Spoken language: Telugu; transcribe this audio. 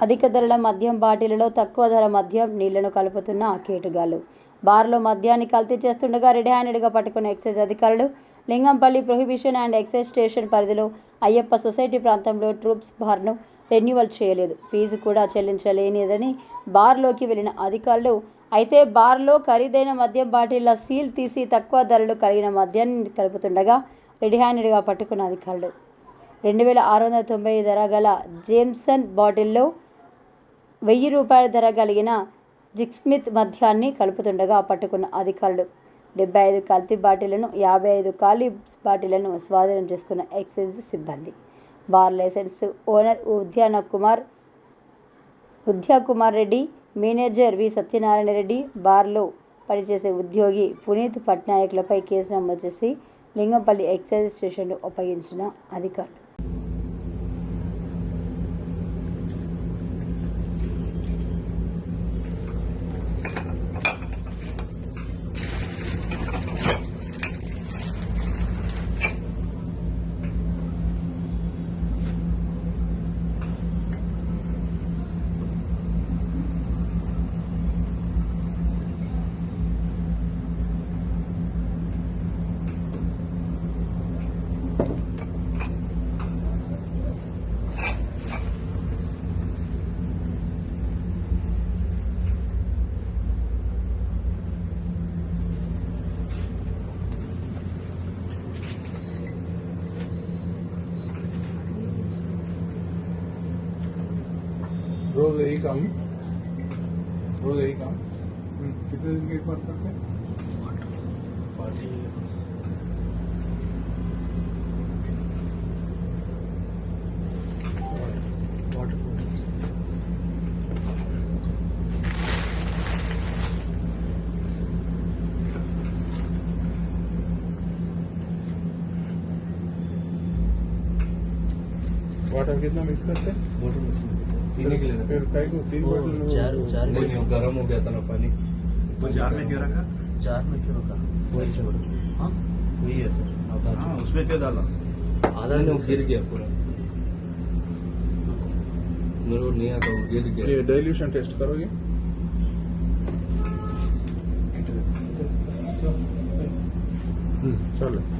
అధిక ధరల మద్యం బాటిలలో తక్కువ ధర మద్యం నీళ్ళను కలుపుతున్న కేటుగాళ్ళు బార్లో మద్యాన్ని కల్తీ చేస్తుండగా రెడ్ హ్యాండెడ్గా పట్టుకున్న ఎక్సైజ్ అధికారులు Lingampally prohibition and excise station పరిధిలో అయ్యప్ప సొసైటీ ప్రాంతంలో ట్రూప్స్ బార్ను రెన్యువల్ చేయలేదు. ఫీజు కూడా చెల్లించలేనిదని బార్లోకి వెళ్ళిన అధికారులు అయితే బార్లో ఖరీదైన మద్యం బాటిళ్ళ సీల్ తీసి తక్కువ ధరలు కలిగిన మద్యాన్ని కలుపుతుండగా రెడ్ హ్యాండెడ్గా పట్టుకున్న అధికారులు. రెండు వేల ఆరు వందల తొంభై ధర గల జేమ్సన్ బాటిల్లో వెయ్యి రూపాయల ధర కలిగిన జిక్స్మిత్ మద్యాన్ని కలుపుతుండగా పట్టుకున్న అధికారులు డెబ్బై ఐదు కల్తీ బాటిళ్ళను యాభై ఐదు ఖాళీ బాటిళ్ళను స్వాధీనం చేసుకున్న ఎక్సైజ్ సిబ్బంది. Bar licence owner Udyana Kumar Udya Kumar Reddy manager V Satyanarayana Reddy బార్లో పనిచేసే ఉద్యోగి పునీత్ పట్నాయక్లపై కేసు నమోదు చేసి లింగంపల్లి ఎక్సైజ్ స్టేషన్లో అప్పగించిన అధికారులు. रोज यही काम रोज यही काम हम्म, कितने दिन की एक बार करते हैं? वाटर कितना मिक्स करते हैं? पीने के लिए चार चार नहीं नहीं गर्म हो गया था ना पानी। वो जार में क्यों रखा? चार में क्यों रखा? वही है सर। हाँ? वही है सर आधा हाँ उसमें क्यों डाला? आधा नहीं गिर गया पूरा। मेरे को नहीं आता वो गिर गया। डाइल्यूशन टेस्ट करोगे? चलो।